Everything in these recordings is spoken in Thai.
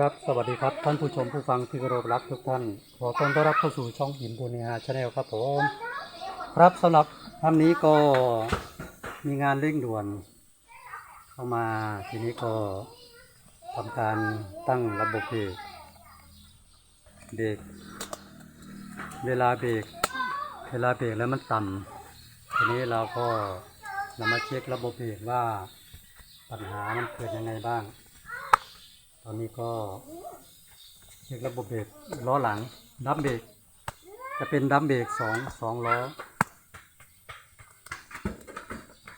ครับ สวัสดีครับ ท่านผู้ชมผู้ฟังที่เคารพรักทุกท่าน ขอต้อนรับเข้าสู่ช่องหินบุญฮาชาแนลครับผม ครับสำหรับท่านนี้ก็มีงานเร่งด่วน เข้ามาทีนี้ก็ทำการตั้งระบบเบรกเบรกเวลาเบรกเวลาเบรกแล้วมันต่ำทีนี้เราก็นำมาเช็คระบบเบรกว่าปัญหามันเกิดยังไงบ้าง ตอนนี้ก็เช็คระบบเบรกล้อหลังดัมเบรกจะเป็นดัมเบรกสองสองล้อ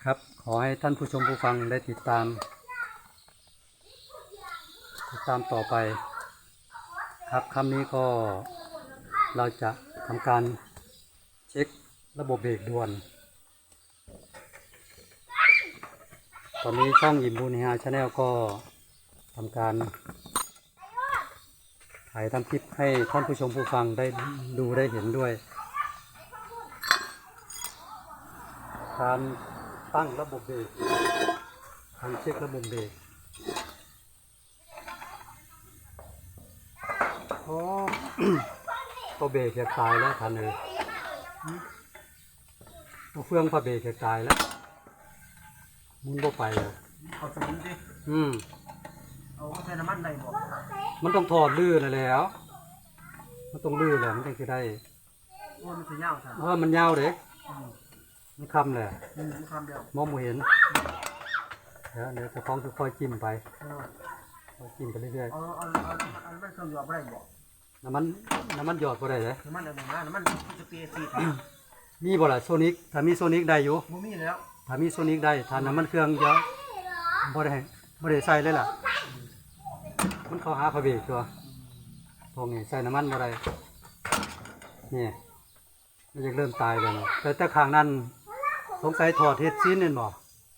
ครับขอให้ท่านผู้ชมผู้ฟังได้ติดตาม ติดตามต่อไป ครับคำนี้ก็เราจะทำการเช็คระบบเบรกด่วน ตอนนี้ช่องยิมบูนิฮาชาแนลก็ ทำการถ่ายทำคลิปให้ท่านผู้ชมผู้ฟังได้ดูได้เห็นด้วย การตั้งระบบเบรกการเช็คระบบเบรกโอ้ตัวเบรกจะตายแล้วทันเลยตัวเฟืองพาเบรกจะตายแล้วหมุนบ่ไปเลยเอาสมุนสิอืม เอาใส่น้ำมันได้บ่มันต้องถอดลื่นแหล้ว มันต้องลื่นแหละมันถึงจะได้โอ้ยมันสิยาวซะเพราะว่ามันยาวเด็กอืมมันคำแหละอืมคำเดียวมองไม่เห็นเดี๋ยวเดี๋ยวจะคล้องจะค่อยจิ้มไปเออค่อยจิ้มไปเรื่อยเอาเอาเอาเอามันเครื่องยอดบ่ได้บ่ๆน้ำมันน้ำมันหยอดก็ได้เลยน้ำมันอันนั้นนะน้ำมันสเปรย์สีดมีบ่ล่ะโซนิกถ้ามีโซนิกได้อยู่ บ่มีแล้วถ้ามีโซนิกได้ถ้าน้ำมันเครื่องเยอะบ่ได้บ่ได้ใส่เลยล่ะมั นเข้าหาพระเบรกตัวพวกนี้ใส่น้ำมันบ่ได้นี่มันจะเริ่มตายเลยนะแต่แต่ข้างนั้นสงสัยถอดเฮ็ดซีนนี่บ่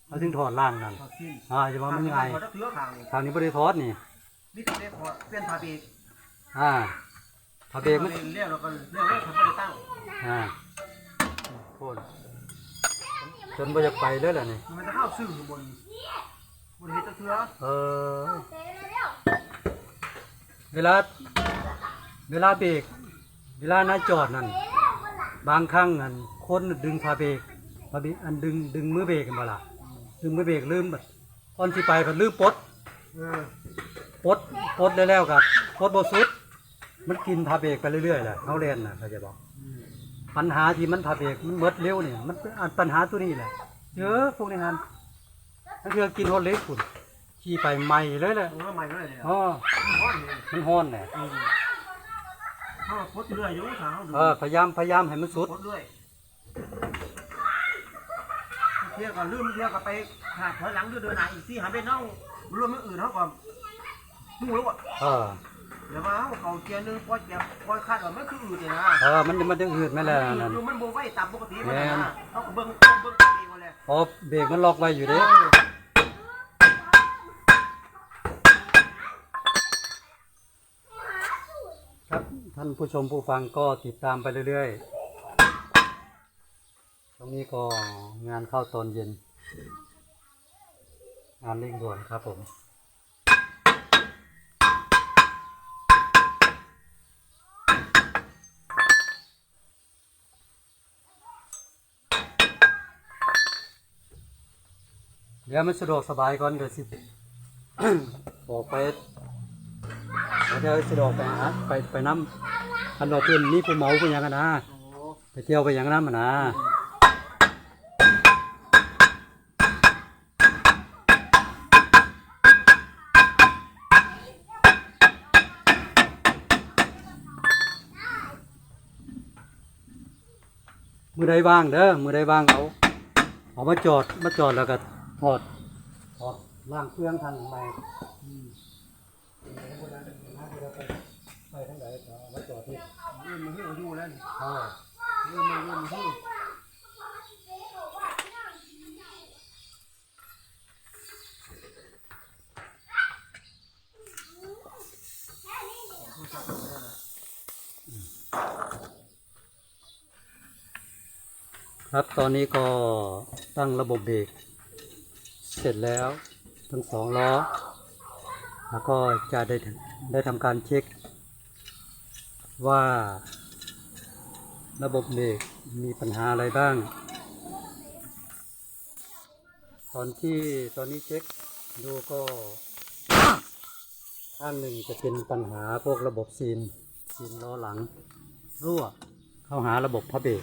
เขาถึงถอดล่างนั่นพอสิ้นอ่าจะว่ามันยังไงพอจะเถือข้างนี่ทางนี้บ่ได้ถอดนี่มีแต่เล็กพอเปลี่ยนผ้าเบรกอ่าพระเบรกมันเลี้ยวแล้วก็เลี้ยวแล้วเขาบ่ได้ตั้งอ่าโคนจนบ่จะไปเลยล่ะนี่มันจะเข้าซื่ออยู่บนบนเฮ็ดจะเถือเออ เวลา เวลาเบรกเวลาน้าจอดนั่นบางครั้งนั่นคนดึงพาเบรกพาเบรกอันดึงดึงมือเบรกกันบ่ล่ะดึงมือเบรกลืมบัดก่อนสิไปก็ลืมปลดปลดปลดได้แล้วกับปลดบสุด มันกินพาเบรกไปเรื่อยๆแหละเขาเล่นนะเขาจะบอก ปัญหาที่มันพาเบรกมันเมดเร็วเนี่ยมันเป็นอันปัญหาตัวนี้แหละเยอะพวกนี้ฮันนั่นคือกินฮอลเล็กคุณ ขี่ไปใหม่เลยแหละโอ้ยใหม่เลยเนี่ยอ๋อร้อนเลยมันฮ้อนแหละอืมเขาพดเรื่อยอยู่ทางเขาดูเออพยายามพยายามให้มันสุดพดเรื่อยเที่ยวก็ลืมเที่ยวก็ไปหาถอยหลังเดินเดินหน้าอีกที่หาไปน้องรวมไม่อื่นเขาก็หูแล้วอะเออเดี๋ยวมาเขาเขาเกียร์หนึงปล่อยเกียร์ปล่อยคาดว่ามันคืออื่นเลยนะเออมันมันจะอืดไหมล่ะนั่นคือมันโบไว้ตามปกติมันแม่นนะเขาก็เบิ้งเบิ้งตัวเองมาเลยพอเบรกมันล็อกไว้อยู่เด้ ท่านผู้ชมผู้ฟังก็ติดตามไปเรื่อยๆ ตรงนี้ก็งานเข้าตอนเย็น งานเร่งด่วนครับผม เดี๋ยวมันสะดวกสบายก่อนเดี๋ยวสิออกไป เดี๋ยวสะดวกไปหาไปไปน้ำอันว่าเพื่อนนี่ผู้เมาผู้หยังกันนะไปเที่ยวไปหยังน้ำอะนะมือใดว่างเด้อมือใดว่างเอาเอามาจอดมาจอดแล้วก็ถอดถอดล่างเครื่องทางใหม่ อืมไปทางไหนก็เอมาจอที่เรื่องมันหิ้วอยู่แล้วนี่อ่าเรื่องมันเรื่องมันหิ้วครับตอนนี้ก็ตั้งระบบเบรกเสร็จแล้ว ทั้งสองล้อ แล้วก็จะได้ได้ทำการเช็ค ว่าระบบเบรกมีปัญหาอะไรบ้าง ตอนที่ตอนนี้เช็คดูก็ข้างหนึ่งจะเป็นปัญหาพวกระบบซีนซีนล้อหลัง รั่วเข้าหาระบบพระเบรก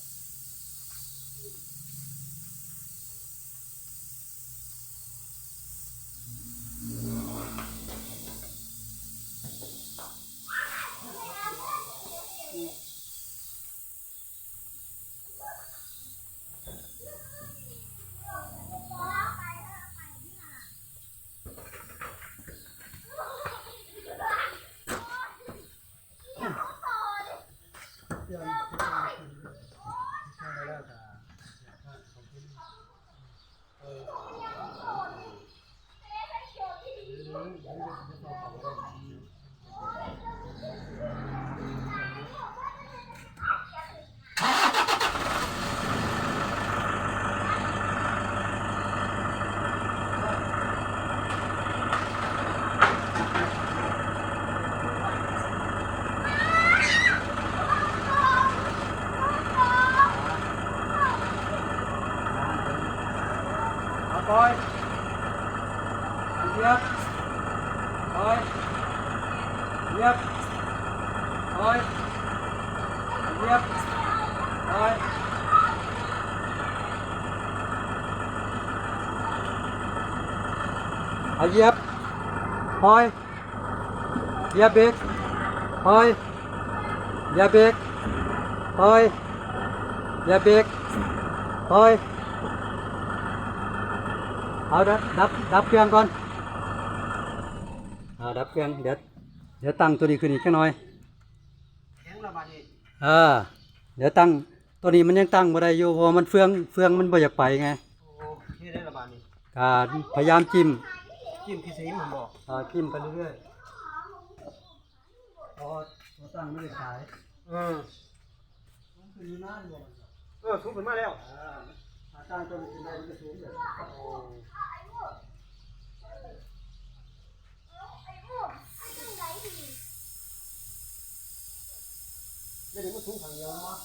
เอาปล่อย เหยียบปล่อยเหยียบปล่อยเหยียบปล่อย เอาเหยียบปล่อยเหยียบเบรกปล่อยเหยียบเบรกปล่อยเหยียบเบรกปล่อยเอาดับดับดับเครื่องก่อนเอาดับเครื่องเดี๋ยวเดี๋ยวตั้งตัวนี้ขึ้นอีกแค่หน่อยแข็งระบาดนี่เออเดี๋ยวตั้งตัวนี้มันยังตั้งบ่ได้อยู่เพราะว่ามันเฟืองเฟืองมันบ่อยากไปไงโอ้ที่ได้ระบาดนี่การพยายามจิ้มจิ้มขี้สีผมบอกอ่าจิ้มไปเรื่อยๆพอตัวตั้งไม่ได้ขายเออมันคือหน้าอยู่เออทุบขึ้นมาแล้วอ่าถ้าตั้งตัวนี้ขึ้นได้มันจะสูงเลย เดี๋ยวนี้มันทุบทางเดียวมั้ง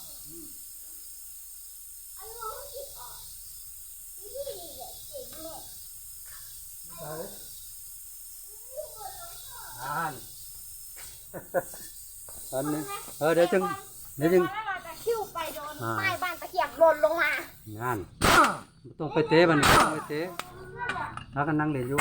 ใช่อ่านอันนี้เออเดี๋ยวจึงเดี๋ยวจึงแล้วเราจะคิ้วไปโดนอ่าป้ายบ้านตะเกียบหล่นลงมางานต้องไปเตะมันต้องไปเตะแล้วก็นั่งเล่นอยู่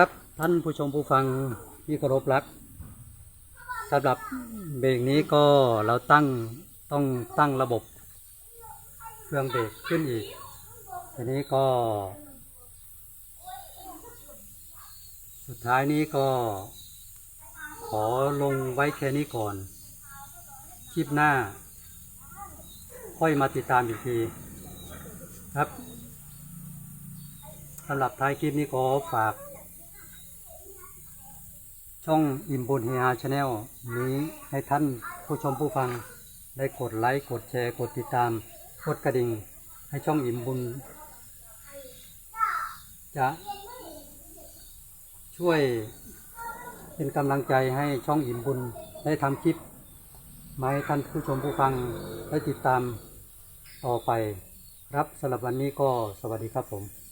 ครับท่านผู้ชมผู้ฟังที่เคารพรักสำหรับเบรกนี้ก็เราตั้งต้องตั้งระบบเครื่องเบรกขึ้นอีก ทีนี้ก็ สุดท้ายนี้ก็ ขอลงไว้แค่นี้ก่อน คลิปหน้า ค่อยมาติดตามอีกที ครับสำหรับท้ายคลิปนี้ขอฝาก ช่องอิมบุญเฮียชาแนลนี้ให้ท่านผู้ชมผู้ฟัง ได้กดไลค์ กดแชร์ กดติดตาม กดกระดิ่ง ให้ช่องอิมบุญ จะช่วยเป็นกำลังใจให้ช่องอิ่มบุญได้ทำคลิปมาให้ท่านผู้ชมผู้ฟังได้ติดตามต่อไป ครับสำหรับวันนี้ก็สวัสดีครับผม